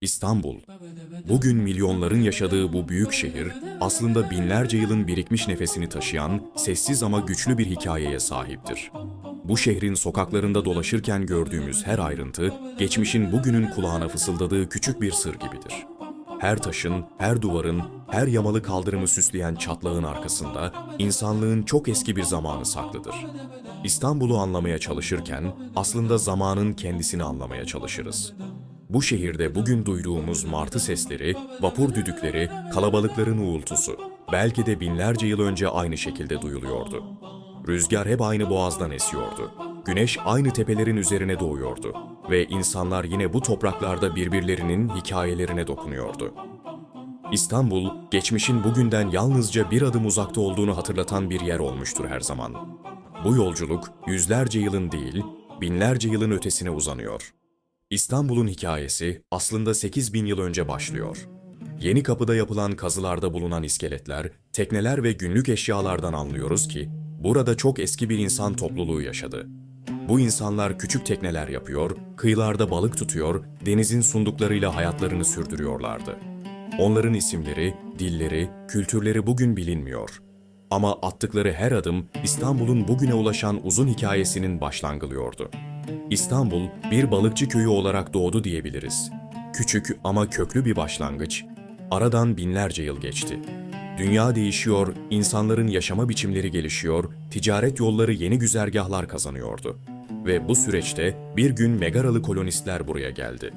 İstanbul. Bugün milyonların yaşadığı bu büyük şehir aslında binlerce yılın birikmiş nefesini taşıyan sessiz ama güçlü bir hikayeye sahiptir. Bu şehrin sokaklarında dolaşırken gördüğümüz her ayrıntı geçmişin bugünün kulağına fısıldadığı küçük bir sır gibidir. Her taşın, her duvarın, her yamalı kaldırımı süsleyen çatlağın arkasında insanlığın çok eski bir zamanı saklıdır. İstanbul'u anlamaya çalışırken aslında zamanın kendisini anlamaya çalışırız. Bu şehirde bugün duyduğumuz martı sesleri, vapur düdükleri, kalabalıkların uğultusu belki de binlerce yıl önce aynı şekilde duyuluyordu. Rüzgar hep aynı boğazdan esiyordu. Güneş aynı tepelerin üzerine doğuyordu ve insanlar yine bu topraklarda birbirlerinin hikayelerine dokunuyordu. İstanbul, geçmişin bugünden yalnızca bir adım uzakta olduğunu hatırlatan bir yer olmuştur her zaman. Bu yolculuk yüzlerce yılın değil, binlerce yılın ötesine uzanıyor. İstanbul'un hikayesi aslında 8 bin yıl önce başlıyor. Yeni Kapı'da yapılan kazılarda bulunan iskeletler, tekneler ve günlük eşyalardan anlıyoruz ki burada çok eski bir insan topluluğu yaşadı. Bu insanlar küçük tekneler yapıyor, kıyılarda balık tutuyor, denizin sunduklarıyla hayatlarını sürdürüyorlardı. Onların isimleri, dilleri, kültürleri bugün bilinmiyor. Ama attıkları her adım İstanbul'un bugüne ulaşan uzun hikayesinin başlangılıyordu. İstanbul bir balıkçı köyü olarak doğdu diyebiliriz. Küçük ama köklü bir başlangıç. Aradan binlerce yıl geçti. Dünya değişiyor, insanların yaşama biçimleri gelişiyor, ticaret yolları yeni güzergahlar kazanıyordu. Ve bu süreçte bir gün Megaralı kolonistler buraya geldi.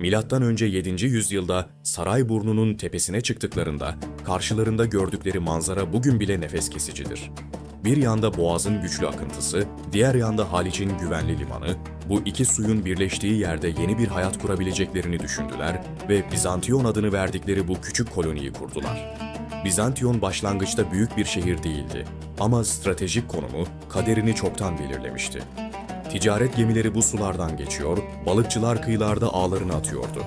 Milattan önce 7. yüzyılda Sarayburnu'nun tepesine çıktıklarında karşılarında gördükleri manzara bugün bile nefes kesicidir. Bir yanda Boğaz'ın güçlü akıntısı, diğer yanda Haliç'in güvenli limanı, bu iki suyun birleştiği yerde yeni bir hayat kurabileceklerini düşündüler ve Bizantiyon adını verdikleri bu küçük koloniyi kurdular. Bizantiyon başlangıçta büyük bir şehir değildi ama stratejik konumu kaderini çoktan belirlemişti. Ticaret gemileri bu sulardan geçiyor, balıkçılar kıyılarda ağlarını atıyordu.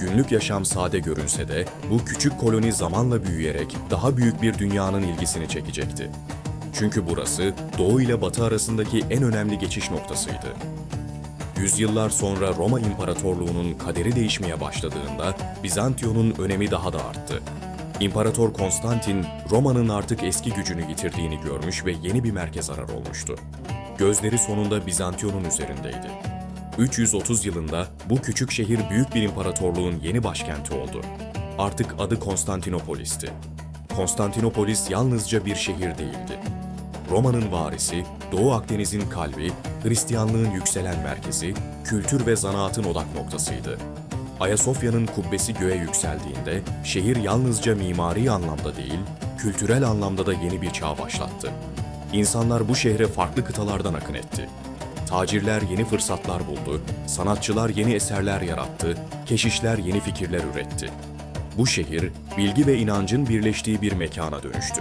Günlük yaşam sade görünse de bu küçük koloni zamanla büyüyerek daha büyük bir dünyanın ilgisini çekecekti. Çünkü burası Doğu ile Batı arasındaki en önemli geçiş noktasıydı. Yüzyıllar sonra Roma İmparatorluğu'nun kaderi değişmeye başladığında Bizantiyon'un önemi daha da arttı. İmparator Konstantin, Roma'nın artık eski gücünü yitirdiğini görmüş ve yeni bir merkez arar olmuştu. Gözleri sonunda Bizantiyon'un üzerindeydi. 330 yılında bu küçük şehir büyük bir imparatorluğun yeni başkenti oldu. Artık adı Konstantinopolis'ti. Konstantinopolis yalnızca bir şehir değildi. Roma'nın varisi, Doğu Akdeniz'in kalbi, Hristiyanlığın yükselen merkezi, kültür ve zanaatın odak noktasıydı. Ayasofya'nın kubbesi göğe yükseldiğinde şehir yalnızca mimari anlamda değil, kültürel anlamda da yeni bir çağ başlattı. İnsanlar bu şehre farklı kıtalardan akın etti. Tacirler yeni fırsatlar buldu, sanatçılar yeni eserler yarattı, keşişler yeni fikirler üretti. Bu şehir, bilgi ve inancın birleştiği bir mekana dönüştü.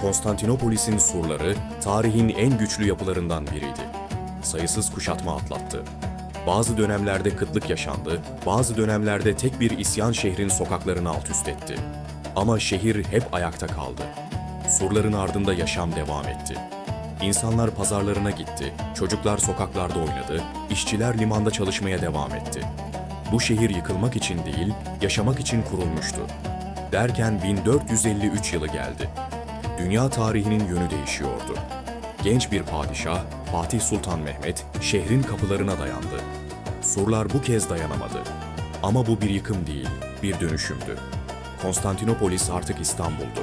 Konstantinopolis'in surları, tarihin en güçlü yapılarından biriydi. Sayısız kuşatma atlattı. Bazı dönemlerde kıtlık yaşandı, bazı dönemlerde tek bir isyan şehrin sokaklarını alt üst etti. Ama şehir hep ayakta kaldı. Surların ardında yaşam devam etti. İnsanlar pazarlarına gitti, çocuklar sokaklarda oynadı, işçiler limanda çalışmaya devam etti. Bu şehir yıkılmak için değil, yaşamak için kurulmuştu. Derken 1453 yılı geldi. Dünya tarihinin yönü değişiyordu. Genç bir padişah, Fatih Sultan Mehmet, şehrin kapılarına dayandı. Surlar bu kez dayanamadı. Ama bu bir yıkım değil, bir dönüşümdü. Konstantinopolis artık İstanbul'du.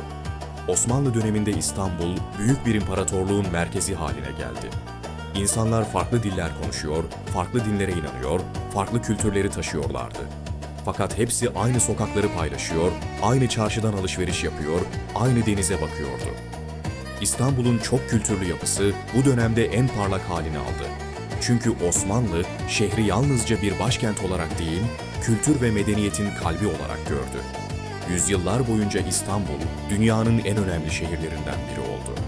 Osmanlı döneminde İstanbul, büyük bir imparatorluğun merkezi haline geldi. İnsanlar farklı diller konuşuyor, farklı dinlere inanıyor, farklı kültürleri taşıyorlardı. Fakat hepsi aynı sokakları paylaşıyor, aynı çarşıdan alışveriş yapıyor, aynı denize bakıyordu. İstanbul'un çok kültürlü yapısı bu dönemde en parlak halini aldı. Çünkü Osmanlı şehri yalnızca bir başkent olarak değil, kültür ve medeniyetin kalbi olarak gördü. Yüzyıllar boyunca İstanbul dünyanın en önemli şehirlerinden biri oldu.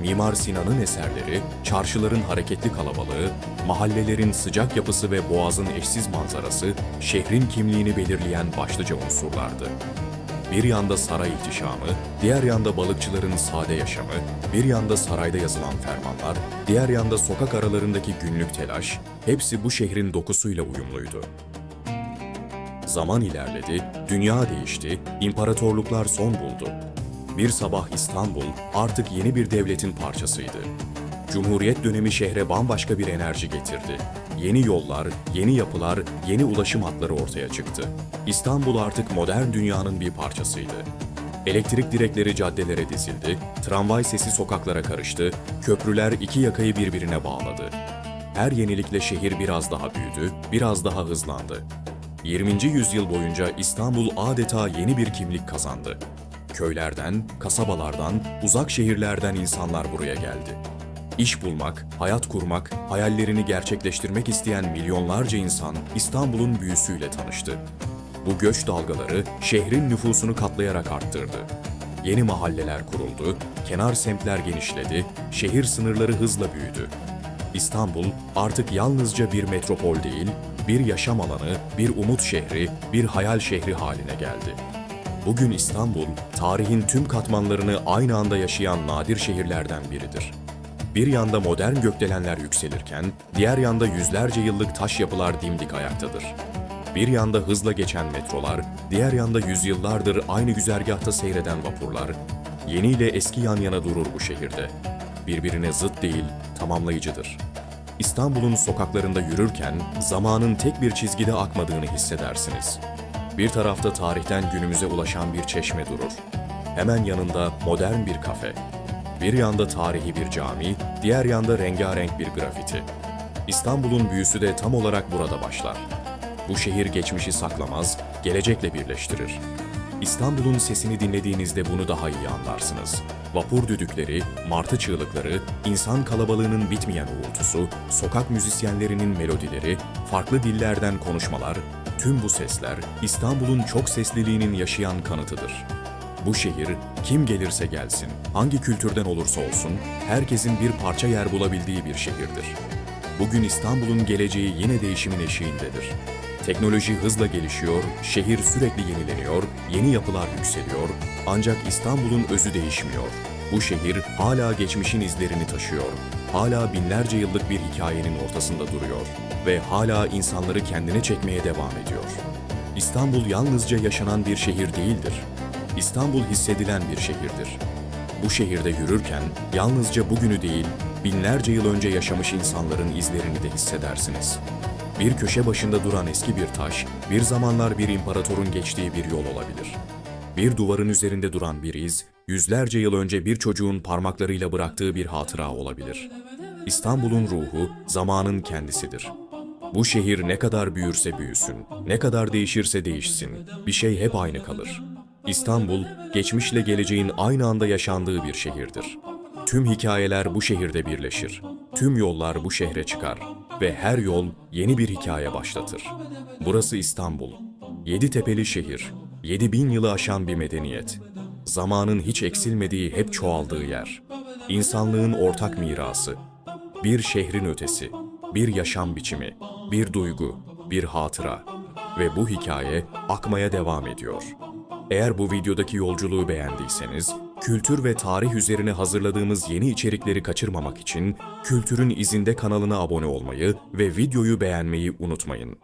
Mimar Sinan'ın eserleri, çarşıların hareketli kalabalığı, mahallelerin sıcak yapısı ve boğazın eşsiz manzarası şehrin kimliğini belirleyen başlıca unsurlardı. Bir yanda saray ihtişamı, diğer yanda balıkçıların sade yaşamı, bir yanda sarayda yazılan fermanlar, diğer yanda sokak aralarındaki günlük telaş, hepsi bu şehrin dokusuyla uyumluydu. Zaman ilerledi, dünya değişti, imparatorluklar son buldu. Bir sabah İstanbul artık yeni bir devletin parçasıydı. Cumhuriyet dönemi şehre bambaşka bir enerji getirdi. Yeni yollar, yeni yapılar, yeni ulaşım hatları ortaya çıktı. İstanbul artık modern dünyanın bir parçasıydı. Elektrik direkleri caddelere dizildi, tramvay sesi sokaklara karıştı, köprüler iki yakayı birbirine bağladı. Her yenilikle şehir biraz daha büyüdü, biraz daha hızlandı. 20. yüzyıl boyunca İstanbul adeta yeni bir kimlik kazandı. Köylerden, kasabalardan, uzak şehirlerden insanlar buraya geldi. İş bulmak, hayat kurmak, hayallerini gerçekleştirmek isteyen milyonlarca insan İstanbul'un büyüsüyle tanıştı. Bu göç dalgaları şehrin nüfusunu katlayarak arttırdı. Yeni mahalleler kuruldu, kenar semtler genişledi, şehir sınırları hızla büyüdü. İstanbul artık yalnızca bir metropol değil, bir yaşam alanı, bir umut şehri, bir hayal şehri haline geldi. Bugün İstanbul, tarihin tüm katmanlarını aynı anda yaşayan nadir şehirlerden biridir. Bir yanda modern gökdelenler yükselirken, diğer yanda yüzlerce yıllık taş yapılar dimdik ayaktadır. Bir yanda hızla geçen metrolar, diğer yanda yüzyıllardır aynı güzergahta seyreden vapurlar, yeni ile eski yan yana durur bu şehirde. Birbirine zıt değil, tamamlayıcıdır. İstanbul'un sokaklarında yürürken zamanın tek bir çizgide akmadığını hissedersiniz. Bir tarafta tarihten günümüze ulaşan bir çeşme durur. Hemen yanında modern bir kafe. Bir yanda tarihi bir cami, diğer yanda rengarenk bir grafiti. İstanbul'un büyüsü de tam olarak burada başlar. Bu şehir geçmişi saklamaz, gelecekle birleştirir. İstanbul'un sesini dinlediğinizde bunu daha iyi anlarsınız. Vapur düdükleri, martı çığlıkları, insan kalabalığının bitmeyen uğultusu, sokak müzisyenlerinin melodileri, farklı dillerden konuşmalar, tüm bu sesler İstanbul'un çok sesliliğinin yaşayan kanıtıdır. Bu şehir kim gelirse gelsin, hangi kültürden olursa olsun herkesin bir parça yer bulabildiği bir şehirdir. Bugün İstanbul'un geleceği yine değişimin eşiğindedir. Teknoloji hızla gelişiyor, şehir sürekli yenileniyor, yeni yapılar yükseliyor ancak İstanbul'un özü değişmiyor. Bu şehir hala geçmişin izlerini taşıyor. Hala binlerce yıllık bir hikayenin ortasında duruyor ve hala insanları kendine çekmeye devam ediyor. İstanbul yalnızca yaşanan bir şehir değildir. İstanbul hissedilen bir şehirdir. Bu şehirde yürürken yalnızca bugünü değil, binlerce yıl önce yaşamış insanların izlerini de hissedersiniz. Bir köşe başında duran eski bir taş, bir zamanlar bir imparatorun geçtiği bir yol olabilir. Bir duvarın üzerinde duran bir iz, yüzlerce yıl önce bir çocuğun parmaklarıyla bıraktığı bir hatıra olabilir. İstanbul'un ruhu zamanın kendisidir. Bu şehir ne kadar büyürse büyüsün, ne kadar değişirse değişsin, bir şey hep aynı kalır. İstanbul, geçmişle geleceğin aynı anda yaşandığı bir şehirdir. Tüm hikayeler bu şehirde birleşir. Tüm yollar bu şehre çıkar ve her yol yeni bir hikaye başlatır. Burası İstanbul. Yedi tepeli şehir, yedi bin yılı aşan bir medeniyet. Zamanın hiç eksilmediği, hep çoğaldığı yer. İnsanlığın ortak mirası. Bir şehrin ötesi, bir yaşam biçimi, bir duygu, bir hatıra. Ve bu hikaye akmaya devam ediyor. Eğer bu videodaki yolculuğu beğendiyseniz, kültür ve tarih üzerine hazırladığımız yeni içerikleri kaçırmamak için Kültürün İzinde kanalına abone olmayı ve videoyu beğenmeyi unutmayın.